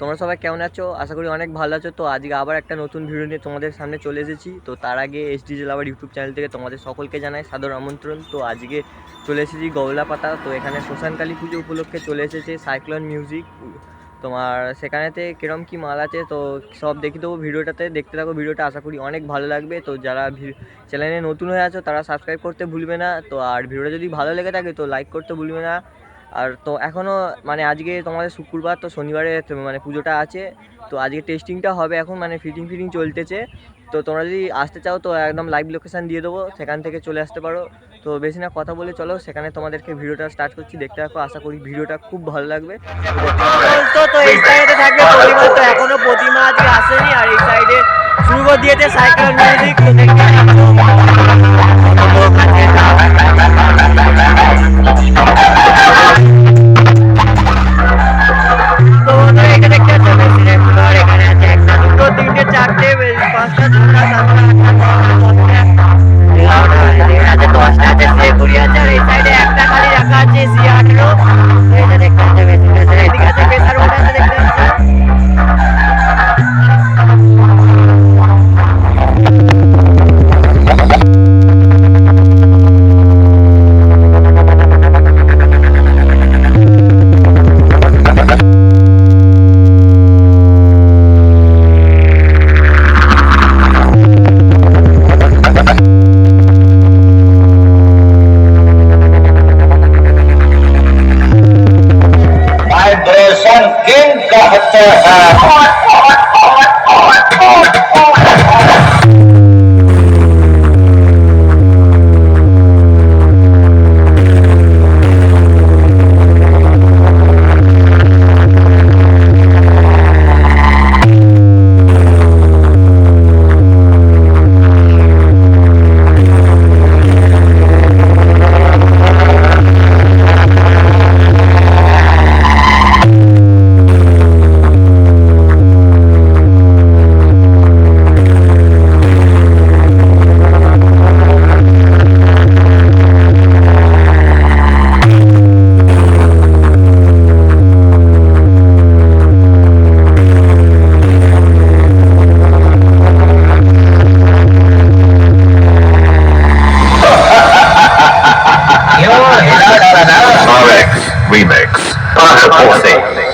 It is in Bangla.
তোমরা সবাই কেমন আছো? আশা করি অনেক ভালো আছো। তো আজকে আবার একটা নতুন ভিডিও নিয়ে তোমাদের সামনে চলে এসেছি। তো তার আগে এসডি জেলাবার ইউটিউব চ্যানেল থেকে তোমাদের সকলকে জানাই সাদর আমন্ত্রণ। তো আজকে চলে এসেছি গৌলা পাতা। তো এখানে শ্মশান কালী পুজো উপলক্ষে চলে এসেছে সাইক্লোন মিউজিক তোমার সেখানেতে কিরম কি মাল আছে? তো সব দেখি দেবো ভিডিওটাতে। দেখতে থাকো ভিডিওটা, আশা করি অনেক ভালো লাগবে। তো যারা চ্যানেলে নতুন হয়ে আছো, তারা সাবস্ক্রাইব করতে ভুলবে না। তো আর ভিডিওটা যদি ভালো লেগে থাকে, তো লাইক করতে ভুলবে না। আর তো এখনও মানে আজকে তোমাদের শুক্রবার, তো শনিবারে মানে পুজোটা আছে, তো আজকে টেস্টিংটা হবে এখন মানে ফিটিং ফিটিং চলতেছে। তো তোমরা যদি আসতে চাও, তো একদম লাইভ লোকেশান দিয়ে দেবো, সেখান থেকে চলে আসতে পারো। তো বেশি না কথা বলে চলো, সেখানে তোমাদেরকে ভিডিওটা স্টার্ট করছি, দেখতে থাকো, আশা করি ভিডিওটা খুব ভালো লাগবে। তো এই সাইডে থাকবে প্রতিমা, তো এখনও প্রতিমা আজকে আসেনি, আর এই সাইডে শুরু দিয়েছে সাইকেল মিউজিক তো দেখতে puasa juga sama dengan puasa dengan puasa power 当然是我